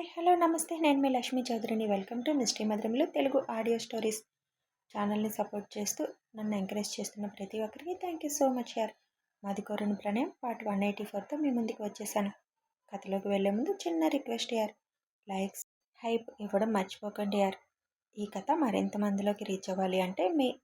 Hi hello నమస్తే. నేను మీ లక్ష్మీ చౌదరిని. వెల్కమ్ టు మిస్టరీ మధురంలో తెలుగు ఆడియో స్టోరీస్ ఛానల్ని సపోర్ట్ చేస్తూ నన్ను ఎంకరేజ్ చేస్తున్న ప్రతి ఒక్కరికి థ్యాంక్ యూ సో మచ్ యార్. మాది కోరిన ప్రణయం. పార్ట్ వన్ ఎయిటీ ఫోర్తో మీ ముందుకు వచ్చేసాను. కథలోకి వెళ్ళే ముందు చిన్న రిక్వెస్ట్ యార్. లైక్స్ హైప్ ఇవ్వడం మర్చిపోకండి యార్. ఈ కథ మరింత మందిలోకి రీచ్ అవ్వాలి అంటే మీ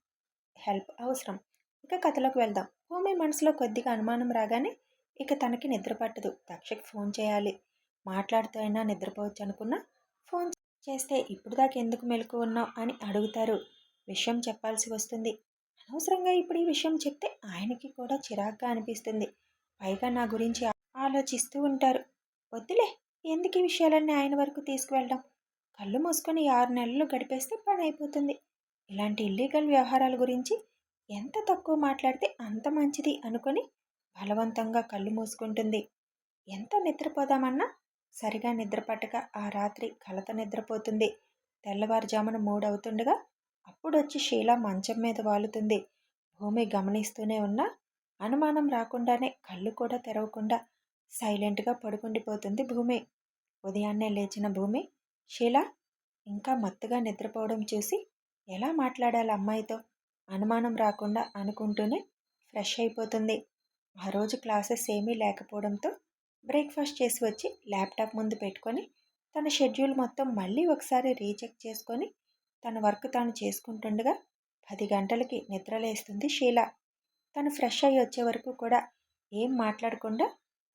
హెల్ప్ అవసరం. ఇక కథలోకి వెళ్దాం. భూమి మనసులో కొద్దిగా అనుమానం రాగానే ఇక తనకి నిద్ర పట్టదు. దక్షకి ఫోన్ చేయాలి. మాట్లాడుతూ అయినా నిద్రపోవచ్చు అనుకున్నా ఫోన్ చేస్తే ఇప్పుడు దాకా ఎందుకు మెలకు ఉన్నావు అని అడుగుతారు. విషయం చెప్పాల్సి వస్తుంది. అనవసరంగా ఇప్పుడు ఈ విషయం చెప్తే ఆయనకి కూడా చిరాగ్గా అనిపిస్తుంది. పైగా నా గురించి ఆలోచిస్తూ ఉంటారు. వద్దులే ఎందుకు ఈ విషయాలన్నీ ఆయన వరకు తీసుకువెళ్ళడం? కళ్ళు మూసుకొని ఆరు నెలలు గడిపేస్తే పని అయిపోతుంది ఇలాంటి ఇల్లీగల్ వ్యవహారాల గురించి ఎంత తక్కువ మాట్లాడితే అంత మంచిది అనుకొని బలవంతంగా కళ్ళు మూసుకుంటుంది. ఎంత నిద్రపోదామన్నా సరిగా నిద్రపట్టక ఆ రాత్రి కలత నిద్రపోతుంది. తెల్లవారుజామున మూడవుతుండగా అప్పుడొచ్చి షీల మంచం మీద వాలుతుంది. భూమి గమనిస్తూనే ఉన్నా అనుమానం రాకుండానే కళ్ళు కూడా తెరవకుండా సైలెంట్గా పడుకుండిపోతుంది భూమి. ఉదయాన్నే లేచిన భూమి షీల ఇంకా మత్తుగా నిద్రపోవడం చూసి ఎలా మాట్లాడాలి అమ్మాయితో? అనుమానం రాకుండా అనుకుంటూనే ఫ్రెష్ అయిపోతుంది. ఆ రోజు క్లాసెస్ ఏమీ లేకపోవడంతో బ్రేక్ఫాస్ట్ చేసి వచ్చి ల్యాప్టాప్ ముందు పెట్టుకొని తన షెడ్యూల్ మొత్తం మళ్ళీ ఒకసారి రీచెక్ చేసుకొని తన వర్క్ తాను చేసుకుంటుండగా పది గంటలకి నిద్రలేస్తుంది షీల. తను ఫ్రెష్ అయ్యి వచ్చే వరకు కూడా ఏం మాట్లాడకుండా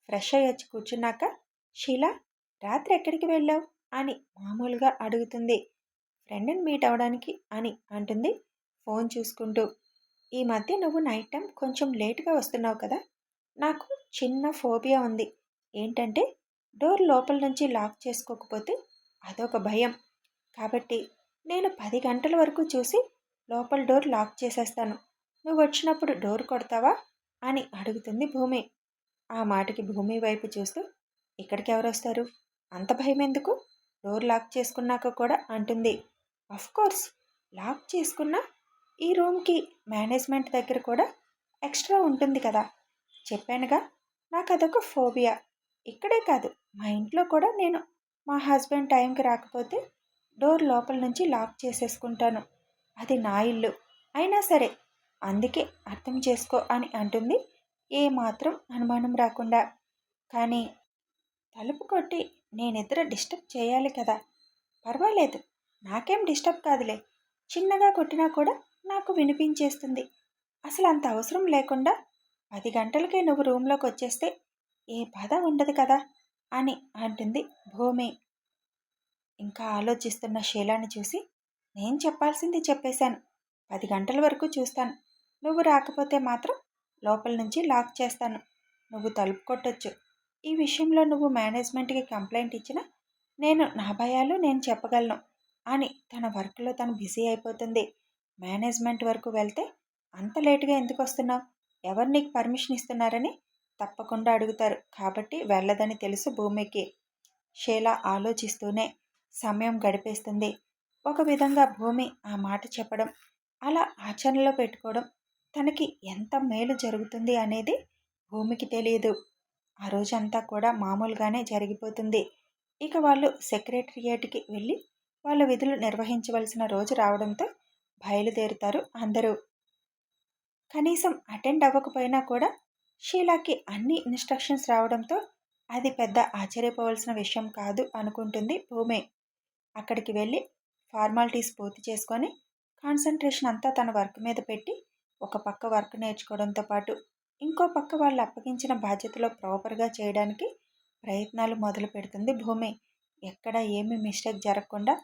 ఫ్రెష్ అయ్యి వచ్చి కూర్చున్నాక షీల రాత్రి ఎక్కడికి వెళ్ళావు? అని మామూలుగా అడుగుతుంది. ఫ్రెండ్ని మీట్ అవ్వడానికి అని అంటుంది ఫోన్ చూసుకుంటూ. ఈ మధ్య నువ్వు నైట్ టైం కొంచెం లేట్గా వస్తున్నావు కదా నాకు చిన్న ఫోబియా ఉంది. ఏంటంటే డోర్ లోపల నుంచి లాక్ చేసుకోకపోతే అదొక భయం. కాబట్టి నేను పది గంటల వరకు చూసి లోపల డోర్ లాక్ చేసేస్తాను. నువ్వు వచ్చినప్పుడు డోర్ కొడతావా? అని అడుగుతుంది భూమి. ఆ మాటకి భూమి వైపు చూస్తూ ఇక్కడికి ఎవరు వస్తారు అంత భయం ఎందుకు? డోర్ లాక్ చేసుకున్నాక కూడా అంటుంది. కోర్స్ లాక్ చేసుకున్న ఈ రూమ్కి మేనేజ్మెంట్ దగ్గర కూడా ఎక్స్ట్రా ఉంటుంది కదా. చెప్పానుగా నాకు అదొక ఫోబియా. ఇక్కడే కాదు. మా ఇంట్లో కూడా నేను మా హస్బెండ్ టైంకి రాకపోతే డోర్ లోపల నుంచి లాక్ చేసేసుకుంటాను. అది నా ఇల్లు. అయినా సరే అందుకే అర్థం చేసుకో అని అంటుంది. ఏ మాత్రం అనుమానం రాకుండా. కానీ తలుపు కొట్టి నేనిద్దర డిస్టర్బ్ చేయాలి కదా. పర్వాలేదు నాకేం డిస్టర్బ్ కాదులే. చిన్నగా కొట్టినా కూడా నాకు వినిపించేస్తుంది. అసలు అంత అవసరం లేకుండా పది గంటలకే నువ్వు రూమ్లోకి వచ్చేస్తే ఏ బాధ ఉండదు కదా అని అంటుంది భూమి. ఇంకా ఆలోచిస్తున్న శీలాన్ని చూసి నేను చెప్పాల్సింది చెప్పేశాను. పది గంటల వరకు చూస్తాను. నువ్వు రాకపోతే మాత్రం లోపల నుంచి లాక్ చేస్తాను. నువ్వు తలుపు కొట్టొచ్చు. ఈ విషయంలో నువ్వు మేనేజ్మెంట్కి కంప్లైంట్ ఇచ్చిన నేను నా భయాలు నేను చెప్పగలను అని తన వర్క్లో తను బిజీ అయిపోతుంది. మేనేజ్మెంట్ వరకు వెళ్తే అంత లేటుగా ఎందుకు వస్తున్నావు? ఎవరు నీకు పర్మిషన్ ఇస్తున్నారని తప్పకుండా అడుగుతారు. కాబట్టి వెళ్ళదని తెలుసు భూమికి. షేల ఆలోచిస్తూనే సమయం గడిపేస్తుంది. ఒక విధంగా భూమి ఆ మాట చెప్పడం అలా ఆచరణలో పెట్టుకోవడం తనకి ఎంత మేలు జరుగుతుంది అనేది భూమికి తెలియదు ఆ రోజంతా కూడా మామూలుగానే జరిగిపోతుంది. ఇక వాళ్ళు సెక్రటరియేట్కి వెళ్ళి వాళ్ళ విధులు నిర్వహించవలసిన రోజు రావడంతో బయలుదేరుతారు అందరూ. కనీసం అటెండ్ అవ్వకపోయినా కూడా షీలాకి అన్ని ఇన్స్ట్రక్షన్స్ రావడంతో అది పెద్ద ఆశ్చర్యపోవాల్సిన విషయం కాదు అనుకుంటుంది భూమి. అక్కడికి వెళ్ళి ఫార్మాలిటీస్ పూర్తి చేసుకొని కాన్సన్ట్రేషన్ అంతా తన వర్క్ మీద పెట్టి ఒక పక్క వర్క్ నేర్చుకోవడంతో పాటు ఇంకో పక్క వాళ్ళు అప్పగించిన బాధ్యతలో ప్రాపర్గా చేయడానికి ప్రయత్నాలు మొదలు పెడుతుంది భూమి. ఎక్కడ ఏమి మిస్టేక్ జరగకుండా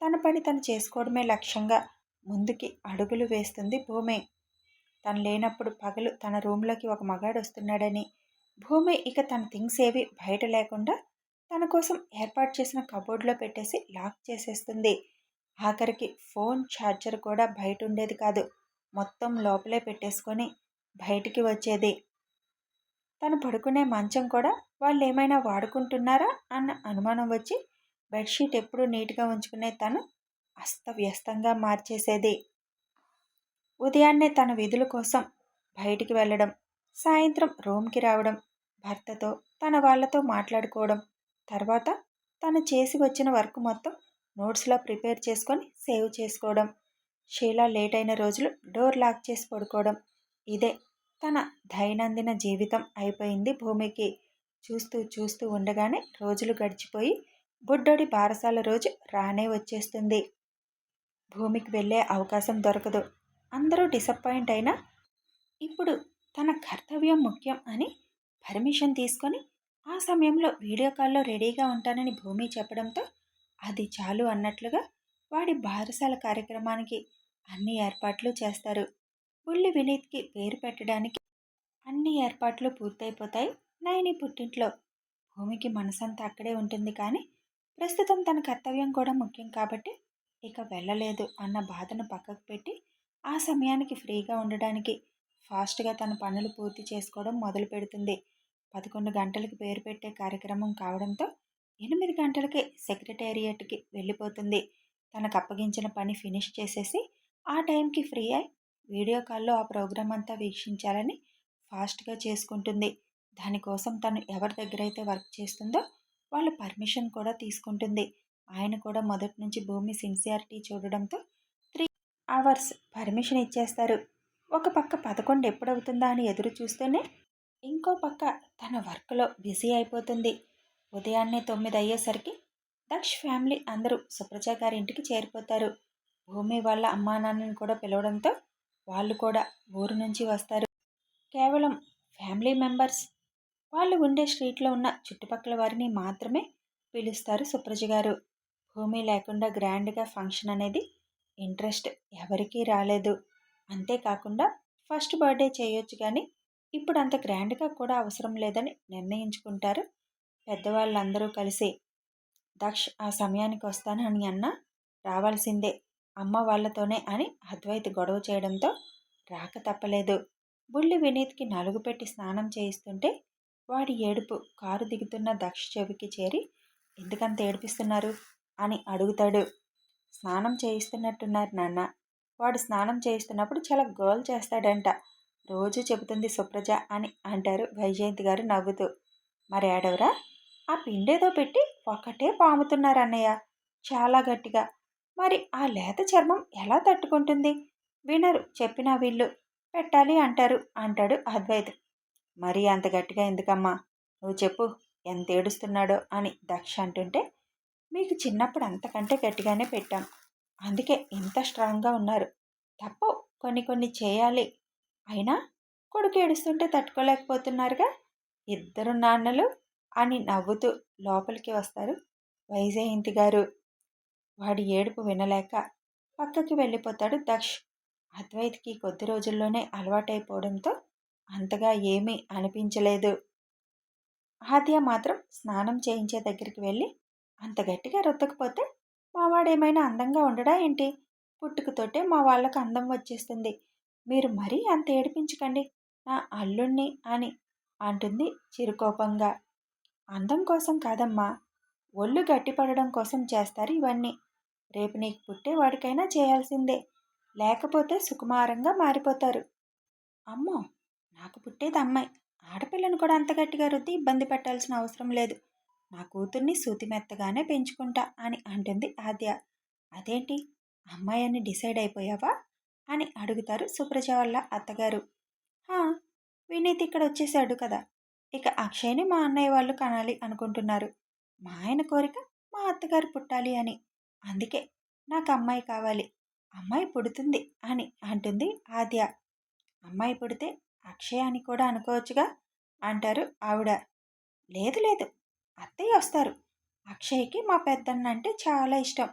తన పని తను చేసుకోవడమే లక్ష్యంగా ముందుకి అడుగులు వేస్తుంది భూమి. తను లేనప్పుడు పగలు తన రూమ్లోకి ఒక మగాడు వస్తున్నాడని భూమి ఇక తన థింగ్స్ ఏవి బయట లేకుండా తన కోసం ఏర్పాటు చేసిన కబోర్డ్లో పెట్టేసి లాక్ చేసేస్తుంది. ఆఖరికి ఫోన్ ఛార్జర్ కూడా బయట ఉండేది కాదు. మొత్తం లోపలే పెట్టేసుకొని బయటికి వచ్చేది. తను పడుకునే మంచం కూడా వాళ్ళు ఏమైనా వాడుకుంటున్నారా అన్న అనుమానం వచ్చి బెడ్షీట్ ఎప్పుడూ నీట్గా ఉంచుకునే తను అస్తవ్యస్తంగా మార్చేసేది. ఉదయాన్నే తన విధుల కోసం బయటికి వెళ్ళడం సాయంత్రం రూమ్కి రావడం భర్తతో తన వాళ్ళతో మాట్లాడుకోవడం తర్వాత తను చేసి వచ్చిన వర్క్ మొత్తం నోట్స్లో ప్రిపేర్ చేసుకొని సేవ్ చేసుకోవడం షీలా లేట్ అయిన రోజులు డోర్ లాక్ చేసి పడుకోవడం ఇదే తన దైనందిన జీవితం అయిపోయింది భూమికి. చూస్తూ చూస్తూ ఉండగానే రోజులు గడిచిపోయి బుడ్డోడి బారసాల రోజు రానే వచ్చేస్తుంది. భూమికి వెళ్ళే అవకాశం దొరకదు. అందరూ డిసప్పాయింట్ అయినా ఇప్పుడు తన కర్తవ్యం ముఖ్యం అని పర్మిషన్ తీసుకొని ఆ సమయంలో వీడియో కాల్లో రెడీగా ఉంటానని భూమి చెప్పడంతో అది చాలు అన్నట్లుగా వాడి బారసాల కార్యక్రమానికి అన్ని ఏర్పాట్లు చేస్తారు. బుల్లి వినీత్కి పేరు పెట్టడానికి అన్ని ఏర్పాట్లు పూర్తయిపోతాయి. నయని పుట్టింట్లో భూమికి మనసంతా అక్కడే ఉంటుంది కానీ ప్రస్తుతం తన కర్తవ్యం కూడా ముఖ్యం కాబట్టి ఇక వెళ్ళలేదు అన్న బాధను పక్కకు పెట్టి ఆ సమయానికి ఫ్రీగా ఉండడానికి ఫాస్ట్గా తన పనులు పూర్తి చేసుకోవడం మొదలు పెడుతుంది. పదకొండు గంటలకు పేరు పెట్టే కార్యక్రమం కావడంతో ఎనిమిది గంటలకే సెక్రటేరియట్కి వెళ్ళిపోతుంది. తనకు అప్పగించిన పని ఫినిష్ చేసేసి ఆ టైంకి ఫ్రీ అయి వీడియో కాల్లో ఆ ప్రోగ్రాం అంతా వీక్షించాలని ఫాస్ట్గా చేసుకుంటుంది. దానికోసం తను ఎవరి దగ్గర అయితే వర్క్ చేస్తుందో వాళ్ళ పర్మిషన్ కూడా తీసుకుంటుంది. ఆయన కూడా మొదటి నుంచి భూమి సిన్సియారిటీ చూడడంతో అవర్స్ పర్మిషన్ ఇచ్చేస్తారు. ఒక పక్క పదకొండు ఎప్పుడవుతుందా అని ఎదురు చూస్తూనే ఇంకో పక్క తన వర్క్లో బిజీ అయిపోతుంది. ఉదయాన్నే తొమ్మిది అయ్యేసరికి దక్ష్ ఫ్యామిలీ అందరూ సుప్రజ గారి ఇంటికి చేరిపోతారు. భూమి వాళ్ళ అమ్మా నాన్నని కూడా పిలవడంతో వాళ్ళు కూడా ఊరు నుంచి వస్తారు. కేవలం ఫ్యామిలీ మెంబర్స్. వాళ్ళు ఉండే స్ట్రీట్లో ఉన్న చుట్టుపక్కల వారిని మాత్రమే పిలుస్తారు సుప్రజ గారు. భూమి లేకుండా గ్రాండ్గా ఫంక్షన్ అనేది ఇంట్రెస్ట్ ఎవరికీ రాలేదు. అంతేకాకుండా ఫస్ట్ బర్త్డే చేయొచ్చు కానీ ఇప్పుడు అంత గ్రాండ్గా కూడా అవసరం లేదని నిర్ణయించుకుంటారు పెద్దవాళ్ళందరూ కలిసి. దక్ష్ ఆ సమయానికి వస్తాను అని అన్న రావాల్సిందే అమ్మ వాళ్ళతోనే అని అద్వైత్ గొడవ చేయడంతో రాక తప్పలేదు. బుల్లి వినీత్కి నలుగు పెట్టి స్నానం చేయిస్తుంటే వాడి ఏడుపు కారు దిగుతున్న దక్ష చెవికి చేరి ఎందుకంత ఏడిపిస్తున్నారు? అని అడుగుతాడు. స్నానం చేయిస్తున్నట్టున్నారు నాన్న. వాడు స్నానం చేయిస్తున్నప్పుడు చాలా గోల్ చేస్తాడంట. రోజు చెబుతుంది సుప్రజ అని అంటారు వైజయంతి గారు నవ్వుతూ. మరి ఆడవరా? ఆ పిండేదో పెట్టి ఒకటే పాముతున్నారు అన్నయ్య. చాలా గట్టిగా. మరి ఆ లేత చర్మం ఎలా తట్టుకుంటుంది? వినరు చెప్పిన వీళ్ళు. పెట్టాలి అంటారు అంటాడు అద్వైత్. మరీ అంత గట్టిగా ఎందుకమ్మా? నువ్వు చెప్పు ఎంత ఏడుస్తున్నాడో అని దక్ష అంటుంటే మీకు చిన్నప్పుడు అంతకంటే గట్టిగానే పెట్టాం. అందుకే ఇంత స్ట్రాంగ్గా ఉన్నారు. తప్ప కొన్ని కొన్ని చేయాలి. అయినా కొడుకు ఏడుస్తుంటే తట్టుకోలేకపోతున్నారుగా? ఇద్దరు నాన్నలు అని నవ్వుతూ లోపలికి వస్తారు వైజయంతి గారు. వాడి ఏడుపు వినలేక పక్కకి వెళ్ళిపోతాడు దక్ష్. అద్వైత్కి కొద్ది రోజుల్లోనే అలవాటైపోవడంతో అంతగా ఏమీ అనిపించలేదు. ఆద్య మాత్రం స్నానం చేయించే దగ్గరికి వెళ్ళి అంత గట్టిగా రుద్దకపోతే మావాడేమైనా అందంగా ఉండడా ఏంటి? పుట్టుకతోటే మా వాళ్ళకు అందం వచ్చేస్తుంది. మీరు మరీ అంత ఏడిపించకండి. నా అల్లుణ్ణి అని అంటుంది చిరుకోపంగా. అందం కోసం కాదమ్మా. ఒళ్ళు గట్టిపడడం కోసం చేస్తారు ఇవన్నీ. రేపు నీకు పుట్టేవాడికైనా చేయాల్సిందే. లేకపోతే సుకుమారంగా మారిపోతారు. అమ్మో! నాకు పుట్టేది అమ్మాయి. ఆడపిల్లను కూడా అంత గట్టిగా రుద్ది ఇబ్బంది పెట్టాల్సిన అవసరం లేదు. నా కూతుర్ని సూతిమెత్తగానే పెంచుకుంటా అని అంటుంది ఆద్య. అదేంటి? అమ్మాయి అని డిసైడ్ అయిపోయావా? అని అడుగుతారు సుప్రజ వాళ్ళ అత్తగారు. వినీత్ ఇక్కడ వచ్చేసాడు కదా. ఇక అక్షయ్ని మా అన్నయ్య వాళ్ళు కనాలి అనుకుంటున్నారు. మా ఆయన కోరిక మా అత్తగారు పుట్టాలి అని. అందుకే నాకు అమ్మాయి కావాలి. అమ్మాయి పుడుతుంది అని అంటుంది ఆద్య. అమ్మాయి పుడితే అక్షయ్ అని కూడా అనుకోవచ్చుగా? అంటారు ఆవిడ. లేదు లేదు. అత్తయ్య వస్తారు. అక్షయ్కి మా పెద్దన్న అంటే చాలా ఇష్టం.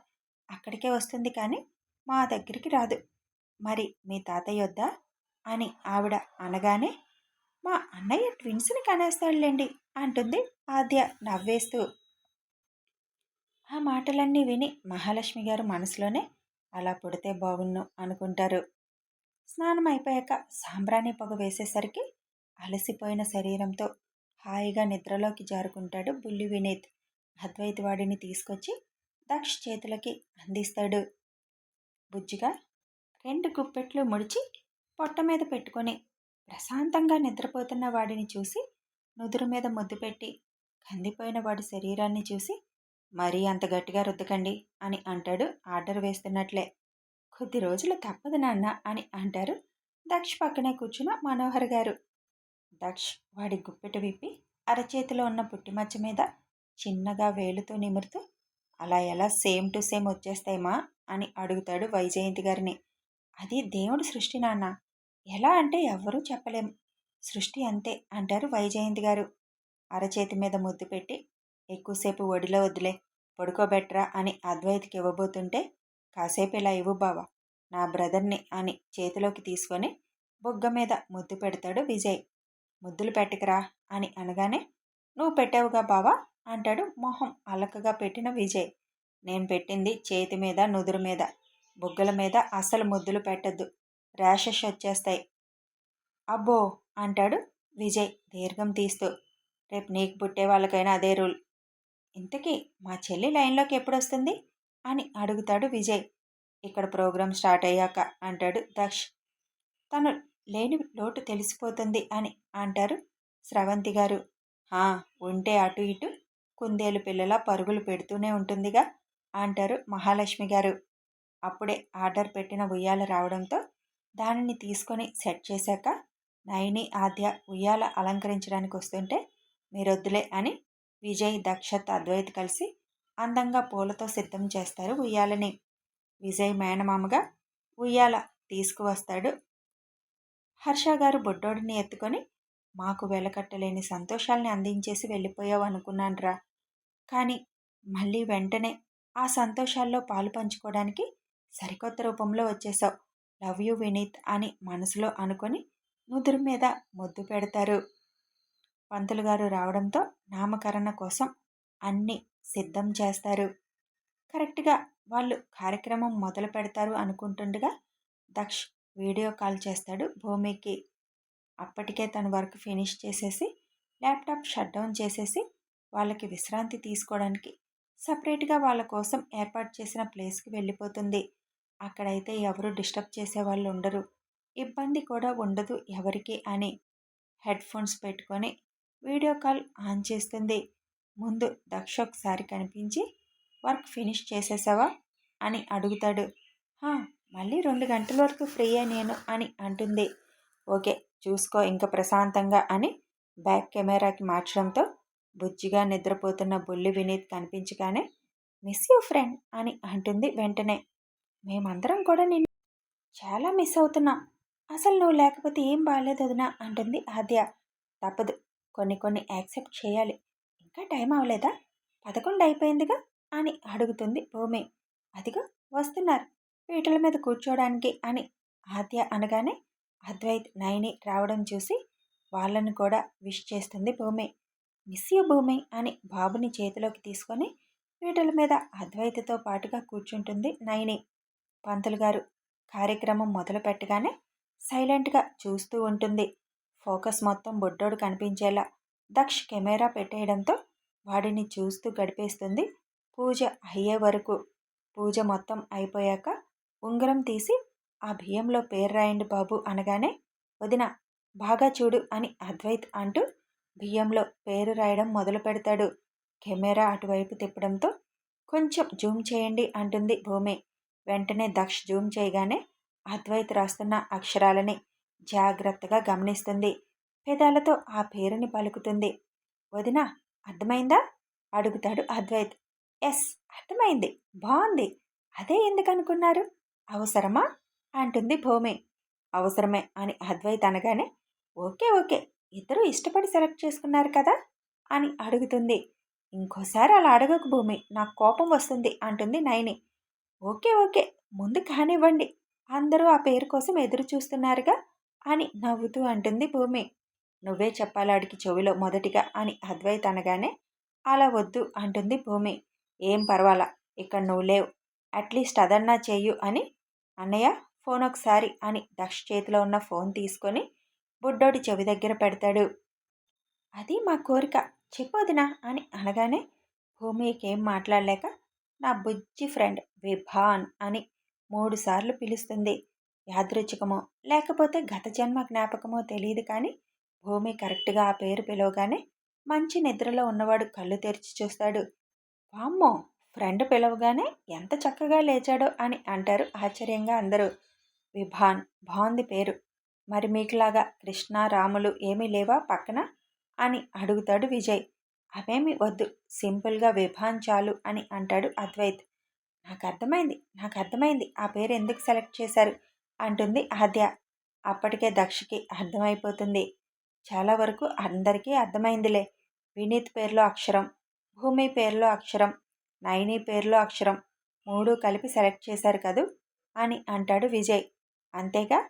అక్కడికే వస్తుంది కానీ మా దగ్గరికి రాదు. మరి మీ తాతయ్య వద్దా? అని ఆవిడ అనగానే మా అన్నయ్య ట్విన్స్ని కనేస్తాడులేండి అంటుంది ఆద్య నవ్వేస్తూ. ఆ మాటలన్నీ విని మహాలక్ష్మి గారు మనసులోనే అలా పుడితే బాగున్ను అనుకుంటారు. స్నానం అయిపోయాక సాంబ్రాణి పొగ వేసేసరికి అలసిపోయిన శరీరంతో హాయిగా నిద్రలోకి జారుకుంటాడు బుల్లి వినీత్. అద్వైత్ వాడిని తీసుకొచ్చి దక్ష్ చేతులకి అందిస్తాడు. బుజ్జిగా రెండు గుప్పెట్లు ముడిచి పొట్ట మీద పెట్టుకొని ప్రశాంతంగా నిద్రపోతున్న వాడిని చూసి నుదురు మీద ముద్దు పెట్టి కందిపోయిన వాడి శరీరాన్ని చూసి మరీ అంత గట్టిగా రుద్దకండి అని అంటాడు ఆర్డర్ వేస్తున్నట్లే. కొద్ది రోజులు తప్పదు నాన్న అని అంటారు దక్ష్ పక్కనే కూర్చున్న మనోహర్ గారు. దక్ష్ వాడి గుప్పెట విప్పి అరచేతిలో ఉన్న పుట్టిమచ్చ మీద చిన్నగా వేలుతో నిమురుతూ అలా ఎలా సేమ్ టు సేమ్ వచ్చేస్తాయమా అని అడుగుతాడు వైజయంతి గారిని. అది దేవుడు సృష్టి నాన్న. ఎలా అంటే ఎవ్వరూ చెప్పలేం. సృష్టి అంతే అంటారు వైజయంతి గారు. అరచేతి మీద ముద్దు పెట్టి ఎక్కువసేపు ఒడిలో వదిలే పడుకోబెట్రా అని అద్వైతికి ఇవ్వబోతుంటే కాసేపు ఇలా ఇవ్వు బావా నా బ్రదర్ని అని చేతిలోకి తీసుకొని బొగ్గ మీద ముద్దు పెడతాడు విజయ్. ముద్దులు పెట్టకరా అని అనగానే నువ్వు పెట్టావుగా బావా? అంటాడు మొహం అలకగా పెట్టిన విజయ్. నేను పెట్టింది చేతి మీద నుదురు మీద. బుగ్గల మీద అసలు ముద్దులు పెట్టద్దు. ర్యాషెస్ వచ్చేస్తాయి. అబ్బో! అంటాడు విజయ్ దీర్ఘం తీస్తూ. రేపు నీకు పుట్టే వాళ్ళకైనా అదే రూల్. ఇంతకీ మా చెల్లి లైన్లోకి ఎప్పుడు వస్తుంది అని అడుగుతాడు విజయ్. ఇక్కడ ప్రోగ్రాం స్టార్ట్ అయ్యాక అంటాడు దక్ష్. తను లేని లోటు తెలిసిపోతుంది అని అంటారు స్రవంతి గారు. ఉంటే అటు ఇటు కుందేలు పిల్లల పరుగులు పెడుతూనే ఉంటుందిగా అంటారు మహాలక్ష్మి గారు. అప్పుడే ఆర్డర్ పెట్టిన ఉయ్యాల రావడంతో దానిని తీసుకొని సెట్ చేశాక నయని ఆద్య ఉయ్యాల అలంకరించడానికి వస్తుంటే మీరొద్దులే అని విజయ్ దక్షత్ అద్వైత్ కలిసి అందంగా పూలతో సిద్ధం చేస్తారు ఉయ్యాలని. విజయ్ మేనమామగా ఉయ్యాల తీసుకువస్తాడు హర్ష గారు బొడ్డోడిని ఎత్తుకొని మాకు వెలకట్టలేని సంతోషాల్ని అందించేసి వెళ్ళిపోయావు అనుకున్నాన్రా. కానీ మళ్ళీ వెంటనే ఆ సంతోషాల్లో పాలు పంచుకోవడానికి సరికొత్త రూపంలో వచ్చేసావు. లవ్ యూ వినీత్ అని మనసులో అనుకొని నుదురు మీద ముద్దు పెడతారు. పంతులు గారు రావడంతో నామకరణ కోసం అన్నీ సిద్ధం చేస్తారు. కరెక్ట్గా వాళ్ళు కార్యక్రమం మొదలు పెడతారు అనుకుంటుండగా దక్ష్ వీడియో కాల్ చేస్తాడు. భూమికి అప్పటికే తన వర్క్ ఫినిష్ చేసేసి ల్యాప్టాప్ షట్ డౌన్ చేసేసి వాళ్ళకి విశ్రాంతి తీసుకోవడానికి సపరేట్గా వాళ్ళ కోసం ఏర్పాటు చేసిన ప్లేస్కి వెళ్ళిపోతుంది. అక్కడైతే ఎవరు డిస్టర్బ్ చేసే వాళ్ళు ఉండరు. ఇబ్బంది కూడా ఉండదు ఎవరికి అని హెడ్ ఫోన్స్ పెట్టుకొని వీడియో కాల్ ఆన్ చేస్తుంది. ముందు దక్ష ఒకసారి కనిపించి వర్క్ ఫినిష్ చేసేసావా? అని అడుగుతాడు. మళ్ళీ రెండు గంటల వరకు ఫ్రీయే నేను అని అంటుంది. ఓకే చూసుకో ఇంకా ప్రశాంతంగా అని బ్యాక్ కెమెరాకి మార్చడంతో బుజ్జిగా నిద్రపోతున్న బుల్లి వినీత్ కనిపించగానే మిస్ యూ ఫ్రెండ్ అని అంటుంది వెంటనే. మేమందరం కూడా నేను చాలా మిస్ అవుతున్నాం. అసలు నువ్వు లేకపోతే ఏం బాగాలేదు వదినా అంటుంది ఆద్య. తప్పదు కొన్ని కొన్ని యాక్సెప్ట్ చేయాలి. ఇంకా టైం అవ్వలేదా? పదకొండు అయిపోయిందిగా అని అడుగుతుంది భూమి. అదిగో వస్తున్నారు. పీటల మీద కూర్చోడానికి అని ఆద్య అనగానే అద్వైత్ నైని రావడం చూసి వాళ్ళని కూడా విష్ చేస్తుంది భూమి. మిస్ యూ భూమి అని బాబుని చేతిలోకి తీసుకొని పీటల మీద అద్వైతతో పాటుగా కూర్చుంటుంది నైని పంతులు గారు కార్యక్రమం మొదలు పెట్టగానే సైలెంట్గా చూస్తూ ఉంటుంది. ఫోకస్ మొత్తం బొడ్డోడు కనిపించేలా దక్ష్ కెమెరా పెట్టేయడంతో వాడిని చూస్తూ గడిపేస్తుంది పూజ అయ్యే వరకు. పూజ మొత్తం అయిపోయాక ఉంగరం తీసి ఆ బియ్యంలో పేరు రాయండి బాబు అనగానే వదిన బాగా చూడు అని అద్వైత్ అంటూ బియ్యంలో పేరు రాయడం మొదలు పెడతాడు. కెమెరా అటువైపు తిప్పడంతో కొంచెం జూమ్ చేయండి అంటుంది భూమి. వెంటనే దక్ష్ జూమ్ చేయగానే అద్వైత్ రాస్తున్న అక్షరాలని జాగ్రత్తగా గమనిస్తుంది. పెదాలతో ఆ పేరుని పలుకుతుంది. వదిన అర్థమైందా? అడుగుతాడు అద్వైత్. ఎస్ అర్థమైంది బాగుంది అదే ఎందుకు అనుకున్నారు? అవసరమా? అంటుంది భూమి. అవసరమే అని అద్వైత్ అనగానే ఓకే ఓకే ఇద్దరు ఇష్టపడి సెలెక్ట్ చేసుకున్నారు కదా? అని అడుగుతుంది. ఇంకోసారి అలా అడగకు భూమి నాకు కోపం వస్తుంది అంటుంది నైని. ఓకే ఓకే ముందు కానివ్వండి అందరూ ఆ పేరు కోసం ఎదురు చూస్తున్నారుగా? అని నవ్వుతూ అంటుంది భూమి. నువ్వే చెప్పాలాడికి చెవిలో మొదటిగా అని అద్వైత్ అనగానే అలా వద్దు అంటుంది భూమి. ఏం పర్వాలా ఇక్కడ నువ్వు లేవు అట్లీస్ట్ అదన్నా చెయ్యు అని అన్నయ్య ఫోన్ ఒకసారి అని దక్ష చేతిలో ఉన్న ఫోన్ తీసుకొని బుడ్డోడి చెవి దగ్గర పెడతాడు. అది మా కోరిక. చెప్పొదినా అని అనగానే భూమికేం మాట్లాడలేక నా బుజ్జి ఫ్రెండ్ విభాన్ అని మూడుసార్లు పిలుస్తుంది. యాదృచ్ఛికమో లేకపోతే గత జన్మ జ్ఞాపకమో తెలియదు కానీ భూమి కరెక్ట్గా ఆ పేరు పిలవగానే మంచి నిద్రలో ఉన్నవాడు కళ్ళు తెరిచి చూస్తాడు. వామ్మో! ఫ్రెండ్ పిలవగానే ఎంత చక్కగా లేచాడో అని అంటారు ఆశ్చర్యంగా అందరూ. విభాన్ బాగుంది పేరు. మరి మీకులాగా కృష్ణ రాములు ఏమీ లేవా పక్కన? అని అడుగుతాడు విజయ్. అవేమి వద్దు సింపుల్గా విభాన్ చాలు అని అంటాడు అద్వైత్. నాకు అర్థమైంది నాకు అర్థమైంది ఆ పేరు ఎందుకు సెలెక్ట్ చేశారు? అంటుంది ఆద్య. అప్పటికే దక్షకి అర్థమైపోతుంది. చాలా వరకు అందరికీ అర్థమైందిలే. వినీత్ పేరులో అక్షరం భూమి పేరులో అక్షరం నైని పేరులో అక్షరం. మూడు కలిపి సెలెక్ట్ చేశారు కదూ? అని అంటాడు విజయ్. అంతేగా?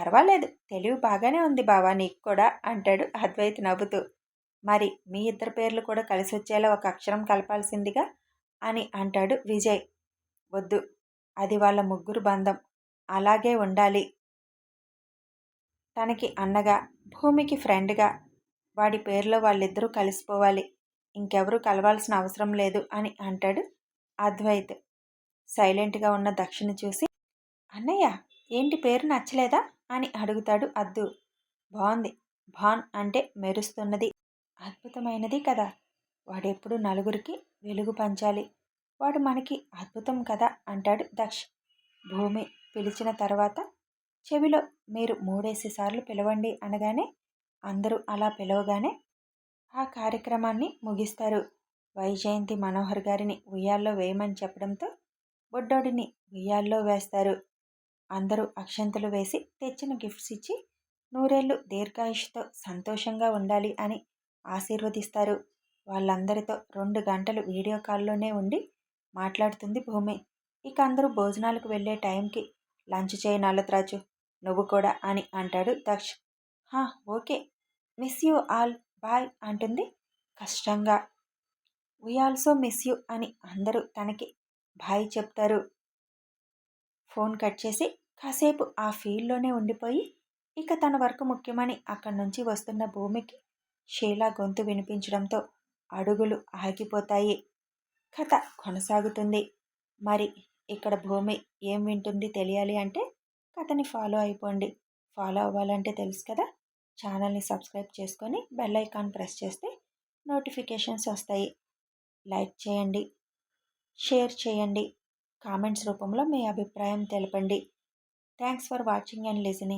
పర్వాలేదు తెలివి బాగానే ఉంది బావా నీకు కూడా అంటాడు అద్వైత్ నవ్వుతూ. మరి మీ ఇద్దరు పేర్లు కూడా కలిసి వచ్చేలా ఒక అక్షరం కలపాల్సిందిగా? అని అంటాడు విజయ్. వద్దు అది వాళ్ళ ముగ్గురు బంధం. అలాగే ఉండాలి. తనకి అన్నగా భూమికి ఫ్రెండ్గా వాడి పేర్లో వాళ్ళిద్దరూ కలిసిపోవాలి. ఇంకెవరూ కలవాల్సిన అవసరం లేదు అని అంటాడు అద్వైత్. సైలెంట్గా ఉన్న దక్షిణ చూసి అన్నయ్య ఏంటి పేరు నచ్చలేదా? అని అడుగుతాడు అద్దు. బాగుంది భాన్ అంటే మెరుస్తున్నది. అద్భుతమైనది కదా. వాడెప్పుడు నలుగురికి వెలుగు పంచాలి. వాడు మనకి అద్భుతం కదా అంటాడు దక్ష్. భూమి పిలిచిన తర్వాత చెవిలో మీరు మూడేసి సార్లు పిలవండి అనగానే అందరూ అలా పిలవగానే ఆ కార్యక్రమాన్ని ముగిస్తారు. వైజయంతి మనోహర్ గారిని ఉయ్యాల్లో వేయమని చెప్పడంతో బొడ్డోడిని ఉయ్యాల్లో వేస్తారు. అందరూ అక్షంతలు వేసి తెచ్చిన గిఫ్ట్స్ ఇచ్చి నూరేళ్ళు దీర్ఘాయుష్తో సంతోషంగా ఉండాలి అని ఆశీర్వదిస్తారు. వాళ్ళందరితో రెండు గంటలు వీడియో కాల్లోనే ఉండి మాట్లాడుతుంది భూమి. ఇక అందరూ భోజనాలకు వెళ్ళే టైంకి లంచ్ చేయి నల్లత్రాజు నువ్వు కూడా అని అంటాడు దక్ష్. హా okay. Miss you all. Bye అంటుంది కష్టంగా. వీ ఆల్సో మిస్ యూ అని అందరూ తనకి బాయ్ చెప్తారు. ఫోన్ కట్ చేసి కాసేపు ఆ ఫీల్డ్లోనే ఉండిపోయి ఇక తన వర్క్ ముఖ్యమని అక్కడి నుంచి వస్తున్న భూమికి షీలా గొంతు వినిపించడంతో అడుగులు ఆగిపోతాయి. కథ కొనసాగుతుంది. మరి ఇక్కడ భూమి ఏం వింటుంది తెలియాలి అంటే కథని ఫాలో అయిపోండి. ఫాలో అవ్వాలంటే తెలుసు కదా? ఛానల్ని సబ్స్క్రైబ్ చేసుకొని బెల్ ఐకాన్ ప్రెస్ చేస్తే నోటిఫికేషన్స్ వస్తాయి. లైక్ చేయండి. షేర్ చేయండి. కామెంట్స్ రూపంలో మీ అభిప్రాయం తెలపండి. Thanks for watching and listening